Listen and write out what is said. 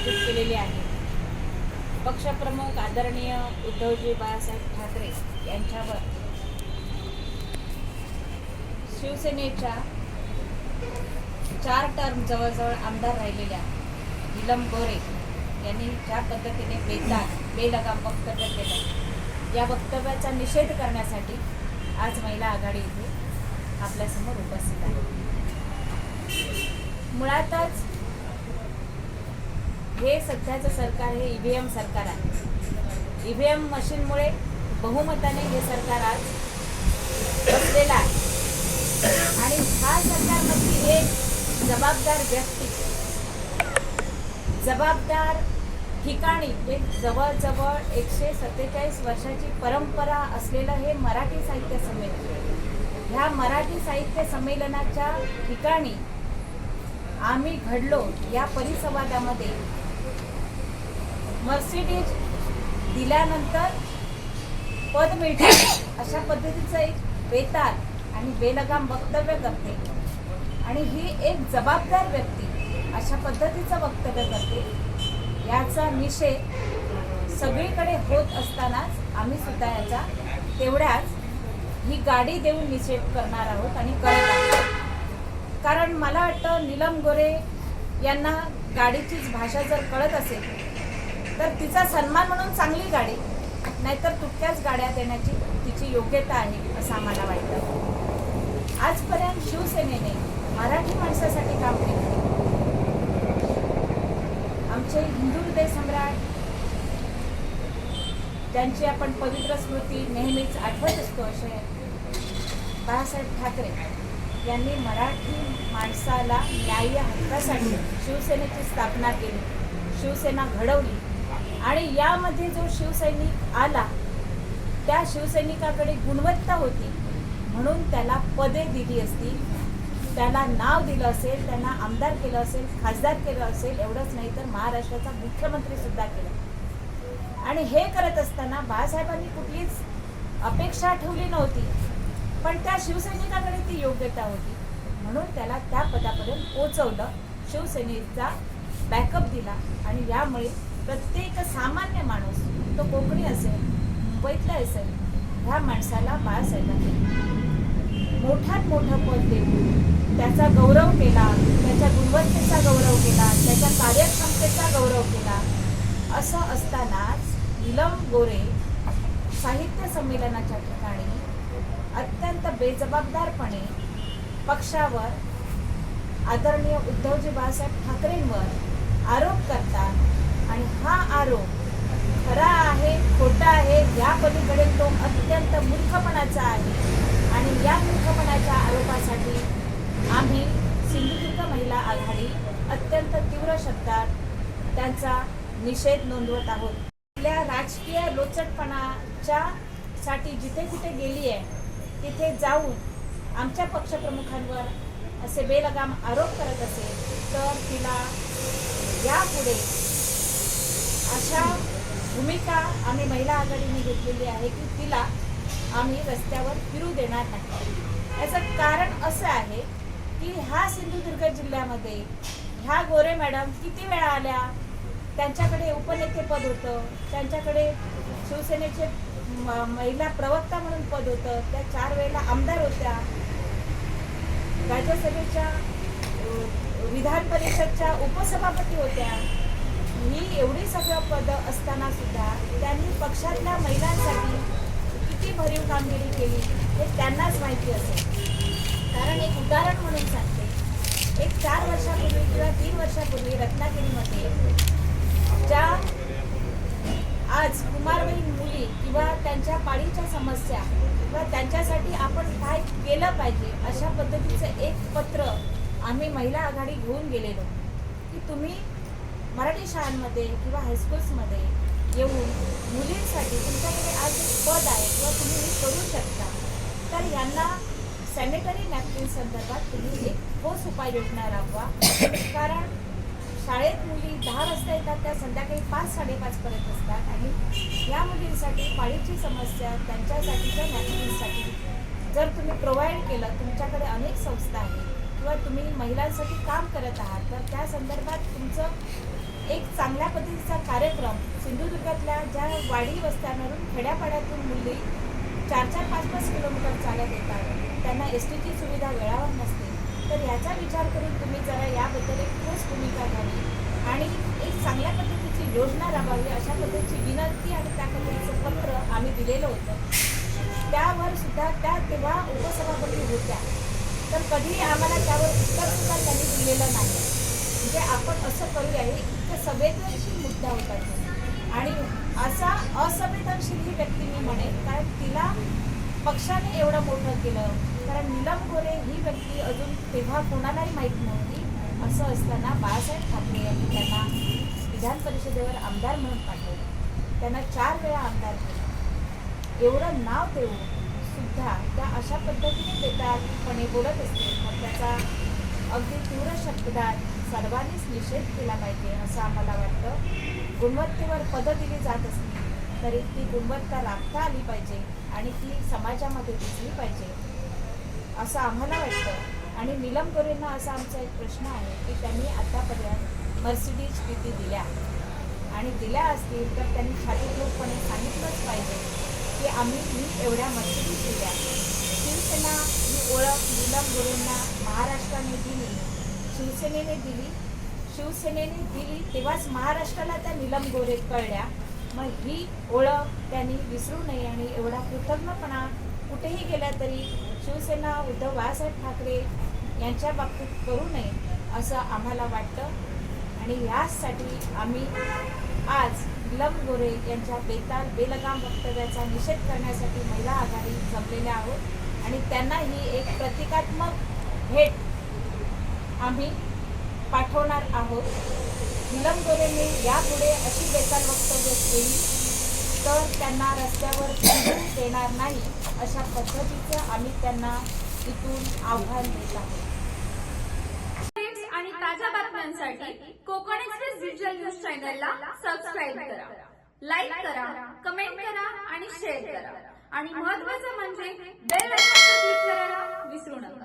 आयोजित केलेली आहे. पक्षप्रमुख आदरणीय उद्धवजी बाळासाहेब ठाकरे यांच्यावर शिवसेनेच्या चार टर्म जवळजवळ आमदार राहिलेल्या नीलम गोरे यांनी ज्या पद्धतीने बेदार बेलगाम वक्तव्य केलं या वक्तव्याचा निषेध करण्यासाठी आज महिला आघाडी इथे आपल्यासमोर उपस्थित आहे. मुळातच हे सध्याचं सरकार हे इ व्ही एम सरकार आहे. ई व्ही एम मशीनमुळे बहुमताने हे सरकार आज बसलेलं आहे. आणि ह्या सरकारमधली एक जबाबदार व्यक्ती जबाबदार ठिकाणी एक जवळजवळ एकशे सत्तेचाळीस वर्षाची परंपरा असलेलं हे मराठी साहित्य संमेलन. ह्या मराठी साहित्य संमेलनाच्या ठिकाणी आम्ही घडलो या परिसंवादामध्ये मर्सिडीज दिल्यानंतर पद मिळते. अशा पद्धतीचं एक बेताल आणि बेलगाम वक्तव्य करते. आणि ही एक जबाबदार व्यक्ती अशा पद्धतीचं वक्तव्य करते. याचा निषेध सगळीकडे होत असतानाच आम्ही सुद्धा याचा तेवढ्याच ही गाडी देऊन निषेध करणार आहोत आणि करत आहोत. कारण मला वाटतं नीलम गोरे यांना गाडीचीच भाषा जर कळत असेल तर तिचा सन्मान म्हणून चांगली गाडी नाहीतर तुटक्याच गाड्या देण्याची तिची योग्यता आहे असं आम्हाला वाटतं. आजपर्यंत शिवसेनेने मराठी माणसासाठी काम केले. आमचे हिंदू हृदय सम्राट ज्यांची आपण पवित्र स्मृती नेहमीच आठवत असतो असे बाळासाहेब ठाकरे यांनी मराठी माणसाला न्याय्य हक्कासाठी शिवसेनेची स्थापना केली. शिवसेना घडवली. आणि यामध्ये जो शिवसैनिक आला त्या शिवसैनिकाकडे गुणवत्ता होती. म्हणून त्याला पदे दिली असतील त्याला नाव दिलं असेल त्यांना आमदार केलं असेल खासदार केलं असेल एवढंच नाही तर महाराष्ट्राचा मुख्यमंत्री सुद्धा केला. आणि हे करत असताना बाळासाहेबांनी कुठलीच अपेक्षा ठेवली नव्हती. पण त्या शिवसैनिकाकडे ती योग्यता होती. म्हणून त्याला त्या पदापर्यंत पोचवलं शिवसेनेचा बॅकअप दिला आणि यामुळे प्रत्येक सामान्य माणूस तो कोकणी असेल मुंबईतला असेल ह्या माणसाला बाळासाहेबांनी मोठ्यात मोठं पद देऊन त्याचा गौरव केला त्याच्या गुणवत्तेचा गौरव केला त्याच्या कार्यक्षमतेचा गौरव केला असं असतानाच नीलम गोरे साहित्य संमेलनाच्या ठिकाणी अत्यंत बेजबाबदारपणे पक्षावर आदरणीय उद्धवजी बाळासाहेब ठाकरेंवर आरोप करतात आणि हा आरोप खरा आहे खोटा आहे या पलीकडे तो अत्यंत मूर्खपणाचा आहे. आणि या मूर्खपणाच्या आरोपासाठी आम्ही सिंधुदुर्ग महिला आघाडी अत्यंत तीव्र शब्दात त्यांचा निषेध नोंदवत आहोत. आपल्या राजकीय लोचटपणाच्या साठी जिथे कुठे गेली आहे तिथे जाऊन आमच्या पक्षप्रमुखांवर असे बेलगाम आरोप करत असेल तर तिला यापुढे अशा भूमिका आम्ही महिला आघाडीने घेतलेली आहे की तिला आम्ही रस्त्यावर फिरू देणार नाही. याचं कारण असं आहे की ह्या सिंधुदुर्ग जिल्ह्यामध्ये ह्या गोरे मॅडम किती वेळा आल्या? त्यांच्याकडे उपनेतेपद होतं. त्यांच्याकडे शिवसेनेचे म- महिला प्रवक्ता म्हणून पद होतं. त्या चार वेळेला आमदार होत्या. राज्यसभेच्या विधान परिषदच्या उपसभापती होत्या. ही एवढी सगळं पदं असताना सुद्धा त्यांनी पक्षातल्या महिलांसाठी किती भरीव कामगिरी केली हे त्यांनाच माहिती असेल. कारण एक उदाहरण म्हणून सांगते. एक चार वर्षापूर्वी किंवा तीन वर्षापूर्वी रत्नागिरीमध्ये ज्या आज कुमारवयीन मुली किंवा त्यांच्या पाळीच्या समस्या किंवा त्यांच्यासाठी आपण काय केलं पाहिजे अशा पद्धतीचं एक पत्र आम्ही महिला आघाडी घेऊन गेलेलो. की तुम्ही मराठी शाळांमध्ये किंवा हायस्कूल्समध्ये येऊन मुलींसाठी तुमच्याकडे आज एक पद आहे किंवा तुम्ही हे करू शकता. तर यांना सॅनिटरी नॅपकिन संदर्भात तुम्ही एक ठोस उपाययोजना राबवा कारण शाळेत मुली दहा वाजता येतात त्या संध्याकाळी पाच साडेपाचपर्यंत असतात आणि या मुलींसाठी पाळीची समस्या त्यांच्यासाठीच्या नॅपकिनसाठी जर तुम्ही प्रोव्हाइड केलं तुमच्याकडे अनेक संस्था आहेत किंवा तुम्ही महिलांसाठी काम करत आहात तर त्या संदर्भात तुमचं एक चांगल्या पद्धतीचा कार्यक्रम सिंधुदुर्गातल्या ज्या वाडी वस्त्यांवरून खेड्यापाड्यातून मुली चार चार पाच पाच किलोमीटर चालत येतात त्यांना एस टीची सुविधा वेळावर नसते. तर याचा विचार करून तुम्ही जरा याबद्दल एक ठोस भूमिका घ्यावी आणि एक चांगल्या पद्धतीची योजना राबवावी अशा पद्धतीची विनंती आणि त्या पद्धतीचं पत्र आम्ही दिलेलं होतं. त्यावर सुद्धा त्या तेव्हा उपसभापती होत्या. तर कधीही आम्हाला त्यावर उत्तर सुद्धा त्यांनी दिलेलं नाही. म्हणजे आपण असं करूया हे इतकं संवेदनशील मुद्दा होता आणि असा असंवेदनशील ही व्यक्ती मी म्हणेन कारण तिला पक्षाने एवढं मोठं केलं. कारण नीलम गोरे ही व्यक्ती अजून तेव्हा कोणालाही माहीत नव्हती. असं असताना बाळासाहेब ठाकरे यांनी त्यांना विधान परिषदेवर आमदार म्हणून पाठवलं. त्यांना चार वेळा आमदार केलं एवढं नाव देऊन सुद्धा त्या अशा पद्धतीने बेतालपणे बोलत असते. मग त्याचा अगदी तीव्र शब्दात सर्वांनीच निषेध केला पाहिजे असं आम्हाला वाटतं. गुणवत्तेवर पदं दिली जात असली तरी ती गुणवत्ता राखता आली पाहिजे आणि ती समाजामध्ये दिसली पाहिजे असं आम्हाला वाटतं. आणि निलम गुरुंना असा आमचा एक प्रश्न आहे की त्यांनी आतापर्यंत मर्सिडीज किती दिल्या. आणि दिल्या असतील तर त्यांनी छातीपूर्वकपणे सांगितलंच पाहिजे की आम्ही मी एवढ्या मर्सिडीज दिल्या. शिवसेना ही ओळख नीलम गुरुंना महाराष्ट्राने दिली शिवसेनेने दिली. शिवसेनेने दिली. तेव्हाच महाराष्ट्राला त्या नीलम गोरे कळल्या. मग ही ओळख त्यांनी विसरू नये आणि एवढा कृतज्ञपणा कुठेही गेल्या तरी शिवसेना उद्धव बाळासाहेब ठाकरे यांच्या बाबतीत करू नये असं आम्हाला वाटतं. आणि यासाठी आम्ही आज नीलम गोरे यांच्या बेताल बेलगाम वक्तव्याचा निषेध करण्यासाठी महिला आघाडी जमलेल्या आहोत. आणि त्यांना ही एक प्रतिकात्मक भेट आम्ही पाठवणार आहोत. निलम गोरेने यापुढे अशी बेकार वक्तव्य केली तर त्यांना रस्त्यावर देणार नाही. अशा पद्धतीचं आम्ही त्यांना इथून आव्हान देत आहोत. आणि ताज्या बातम्यांसाठी कोकण एक्सप्रेस डिजिटल न्यूज चॅनलला सबस्क्राईब करा. लाईक करा कमेंट करा आणि शेअर करा. आणि महत्त्वाचं म्हणजे बेल क्लिक करायला विसरू नका.